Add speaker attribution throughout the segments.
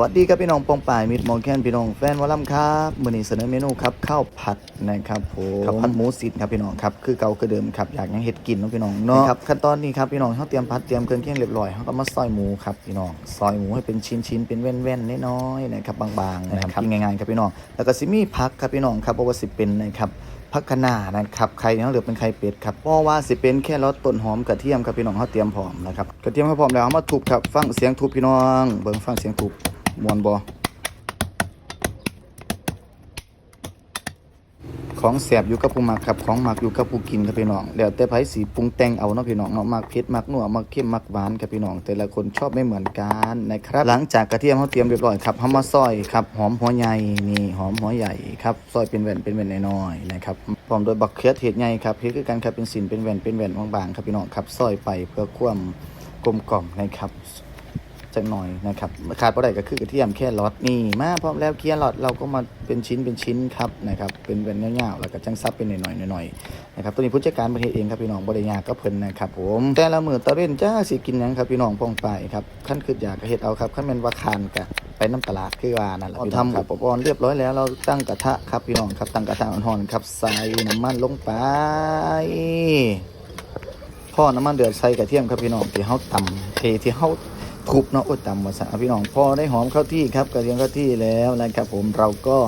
Speaker 1: วัสดีครับพี่น้องปองป่ายมิดมองแคนพี่น้องแฟนวอลลัมครับมื้อนี้เสนอเมนูครับข้าวผัดนะครับผมข้าวผัดหมูสิทธิ์ครับพี่น้องครับคือเก่าคือเดิมครับอยากยังเฮ็ดกินเนาะพี่น้องเนาะครับขั้นตอนนี้ครับพี่น้องเฮาเตรียมผัดเตรียมเครื่องเคียงเรียบร้อยเฮาก็มาซอยหมูครับพี่น้องซอยหมูให้เป็นชิ้นๆเป็นแว่นๆน้อยๆนะครับบางๆนะครับกินง่ายๆครับพี่น้องแล้วก็สิมีผักครับพี่น้องครับบ่ว่าสิเป็นนะครับพักคะน้านะครับไข่เนี่ยเหลือเป็นไข่เป็ดครับเพราะว่าสิเป็นแค่รสต้นหอมกระเทียมครับพี่น้องเขาเตรียมพร้อมนะครับกระเทียมเขาพร้อมแล้วเอามาทุบครับฟังเสียงทุบพี่น้อง เบิ่งฟังเสียงทุบ มวนบ่ของแสบอยู่กับผู้มักครับของมักอยู่กับผู้กินครับพี่น้องแล้วแต่ไผสีปรุงแต่งเอาเนาะพี่น้องเนาะมักเผ็ดมักนัวมักเค็มมักหวานครับพี่น้อง แต่ละคนชอบไม่เหมือนกันนะครับ หลังจากกระเทียมเขาเตรียมเรียบร้อยครับเฮามาซอยครับหอมหัวใหญ่นี่หอมหัวใหญ่ครับซอยเป็นแว่นเป็นแว่นน้อยๆนะครับพร้อมด้วยบักเขือเทศใหญ่ครับเฮ็ดคือกันครับเป็นสินเป็นแว่นเป็นแว่นบางๆครับพี่น้องครับซอยไปเพื่อความกลมกล่อมนะครับ จักหน่อยนะครับขาดบ่ได้ก็คือกระเทียมแค่รอทนี่มาพร้อมแล้วเคี่ยรอทเราก็มาเป็นชิ้นเป็นชิ้นครับนะครับเป็นเป็นเงาๆแล้วก็จังซับเป็นหน่อยๆหน่อยๆนะครับตัวนี้ผู้จัดการประเทศเองครับพี่น้องบริยากก็เพิ่นนะครับผมแต่ละมื้อตะเว้นจ้าสิกินหยังครับพี่น้องป้องไปครับขั้นคืออยากก็เฮ็ดเอาครับขั้นแม่นว่าคานกะไปน้ำตลาดคือว่านั่นแหละพี่น้องครับอุปกรณ์เรียบร้อยแล้วเราตั้งกระทะครับพี่น้องครับตั้งกระทะอ่อนๆครับใส่น้ำมันลงไปพ่อน้ำมันเดือดใส่กระเทียมครับพี่น้องที่เฮาตำเทที่เฮา ทุบเนาะโอ้ยตำมาสะพี่น้องพอได้หอมเข้าที่ครับกระเทียมเข้าที่แล้วนะครับ ผมเราก็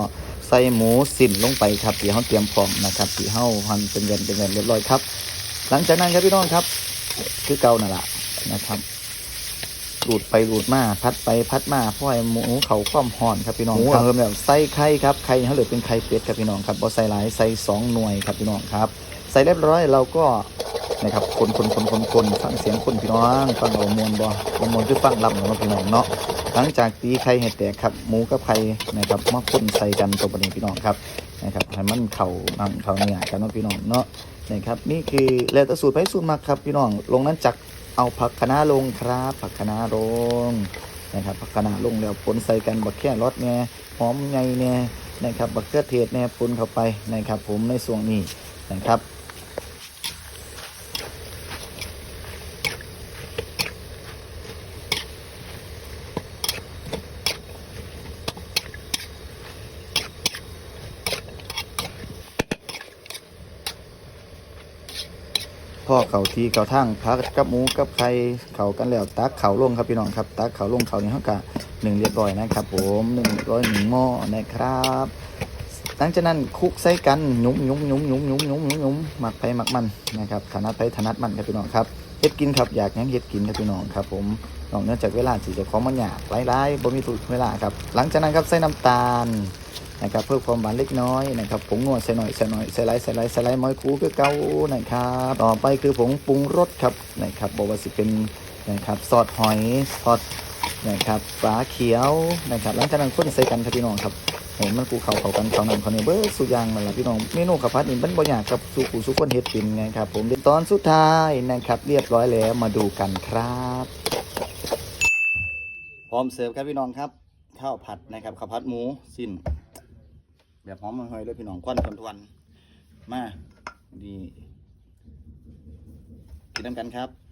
Speaker 1: ใส่หมูสินลงไปครับที่เฮาเตรียมพร้อมนะครับที่เฮาหั่นเป็นเงินเป็นเงินเรียบร้อยครับ หลังจากนั้นครับพี่น้องครับ คือเก่านั่นแหละนะครับรูดไปรูดมาพัดไปพัดมาเพราะไอ้หมูเขาความห่อนครับพี่น้องครับเริ่มแล้วใส่ไข่ครับไข่เขาเหลือเป็นไข่เป็ดครับพี่น้องครับบ่ใส่หลายใส่สองหน่วยครับพี่น้องครับ ใส่เรียบร้อยเราก็ นะครับ คนคนคนคนคนฟังเสียงคนพี่น้องฟังเอามวลบ่เอามวลคือฟังลำของเราพี่น้องเนาะหลังจากตีไข่ให้แตกครับหมูกับไข่นะครับมาคนใส่กันตัวประเด็นพี่น้องครับนะครับให้มันเข่านั่งเข่าเนี่ยกันเนาะพี่น้องเนาะนะครับนี่คือแล้วแต่สูตรไปสูตรมักครับพี่น้องลงนั้นจักเอาผักคะน้าลงครับผักคะน้าลงนะครับผักคะน้าลงแล้วปนใส่กันบักแค่รสเนี่ยหอมไงเนี่ยนะครับบักเขือเทศเนี่ยปนเข้าไปนะครับผมในส่วนนี้นะครับ พ่อเขาทีเขาทั้งพักกับหมูกับไข่เขากันแล้วตักเขาลงครับพี่น้องครับตักเขาลงเขานี่เขากะหนึ่งเรียบร้อยนะครับ ผมหนึ่งร้อยหนึ่งหม้อนะครับหลังจากนั้นคุกใส่กันหนุ่มหนุ่มหนุ่มหนุ่มหนุ่มหนุ่มหนุ่มหนุ่มหมักไปหมักมันนะครับถนัดไปถนัดมันครับพี่น้องครับเฮ็ดกินครับอยากยังเฮ็ดกินครับพี่น้องครับผมนอกเนือจากเวลาที่เจะของมันหยากหลายๆบ่มีทุกเวลาครับ หลังจากนั้นครับใส่น้ำตาล นะครับเพื่อความหวานเล็กน้อยนะครับผงนวดใส่หน่อยใส่หน่อยใส่ไรใส่ไรใส่ไรม้อยคูคือเก่านะครับต่อไปคือผงปรุงรสครับนะครับบอกว่าสิเป็นนะครับซอสหอยซอสนะครับฝาเขียวนะครับหลังจากนั้นคนใส่กันครับพี่น้องครับเห็นมันกูเข่าเขากันเขานั่นเขาเนี่ยเบอร์สุดยางนั่นแหละพี่น้องเมนูข้าวผัดนี่มันบ่อยากกับสุกูสุคนเฮ็ดเป็นไงครับผมตอนสุดท้ายนะครับ เรียบร้อยแล้วมาดูกันครับพร้อมเสิร์ฟครับพี่น้องครับ ข้าวผัดนะครับข้าวผัดหมูสิ้น แบบหอมมะเฮยเลยพี่น้องควันทวนทวนๆมาดีกินน้ำกันครับ